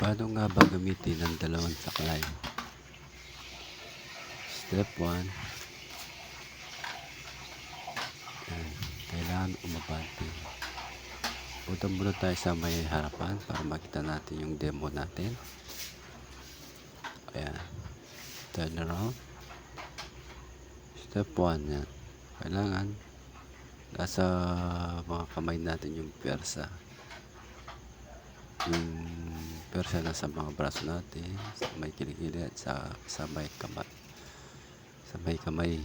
Paano nga ba gamitin ang dalawang saklay? Step 1. Yan. Kailangan umabante. Punta muna tayo sa may harapan para makita natin yung demo natin. Ayan. Turn around. Step 1 yan. Kailangan nasa mga kamay natin yung persa. Yung persa nasa mga braso natin, sa may kilikili at sa, sa may kamay. Sa may kamay.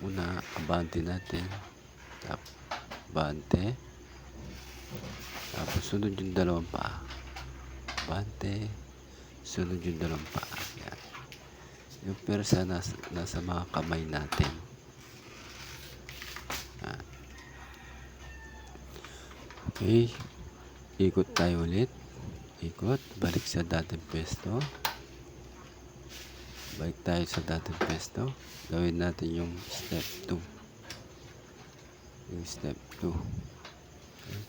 Una, abante natin. Tap, abante. Tapos sunod yung dalawang paa. Abante. Sunod yung dalawang paa. Yan. Yung persa nasa, nasa mga kamay natin. Yan. Okay. Ikot tayo ulit. Ikot. Balik sa dating pwesto. Balik tayo sa dating pwesto. Gawin natin yung step 2. Yung step 2. Okay.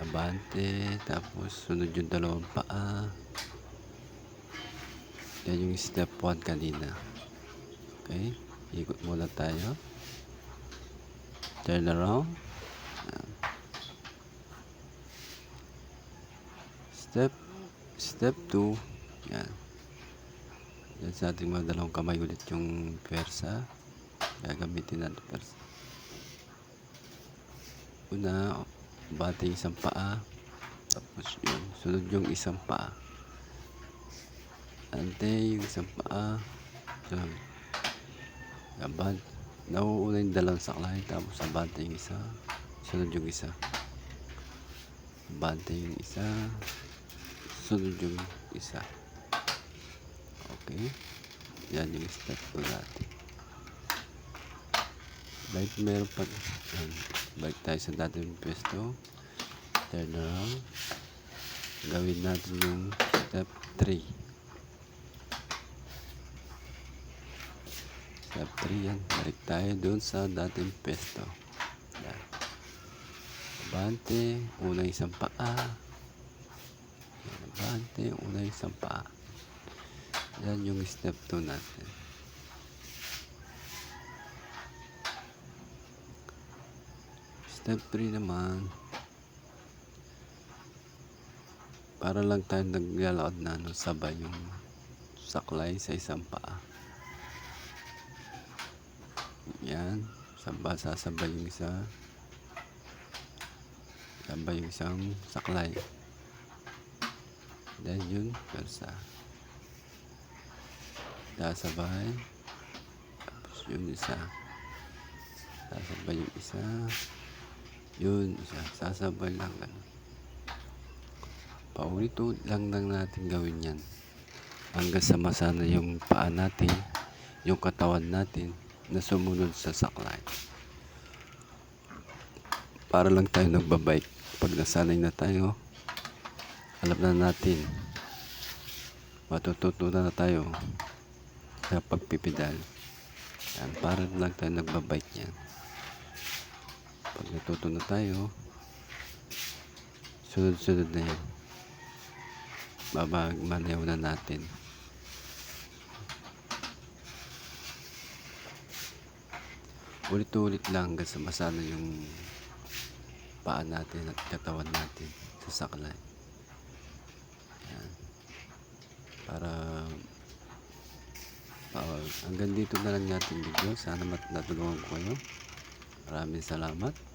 Abante. Tapos sunod yung dalawang paa. Yan yung step 1 kanina. Okay. Ikot muna tayo. Turn around. Step step 2. Yan. Yan sa ating mga dalawang kamay ulit yung persa. Gagamitin natin persa. Una, bati isang paa. Tapos yun. Sunod yung isang paa. Ante yung isang paa. Yun. Abad. Nauuna yung dalawang saklay. Tapos abante yung isa. Sunod yung isa. Abante yung isa. Sunod yung isa. Okay. Yan yung step ko natin. Balik meron pa. Yan. Tayo sa dating pwesto. Turn around. Gawin natin yung step 3. Step 3 yan. Balik tayo doon sa dating pwesto. Yan. Abante. Una isang paa. Yan. Abante. Una isang paa. Yan yung step 2 natin. Step 3 naman. Para lang tayo naglalakad na ano, sabay yung saklay sa isang paa. Yan. Saba, sasabay yung isa. Sabay yung isang saklay. Then yun, persa. Sasabay. Tapos yun isa. Sasabay yung isa. Yun isa. Sasabay lang ganun. Paulit-ulit lang lang natin gawin yan. Hanggang sa masana yung paa natin, yung katawan natin na sumunod sa saklay. Para lang tayo nagbabike. Pag nasanay na tayo, alam na natin. Matututunan na tayo sa pagpipedal. Yan, para lang tayo nagbabike yan. Pag natuto na tayo, sunod-sunod na yan. Babagmanayaw na natin. Ulit-ulit lang hanggang sa masana yung paa natin at katawan natin sa saklay. Yan. Para uh, hanggang dito na lang natin video. Sana mat natulungan ko kayo. Maraming salamat.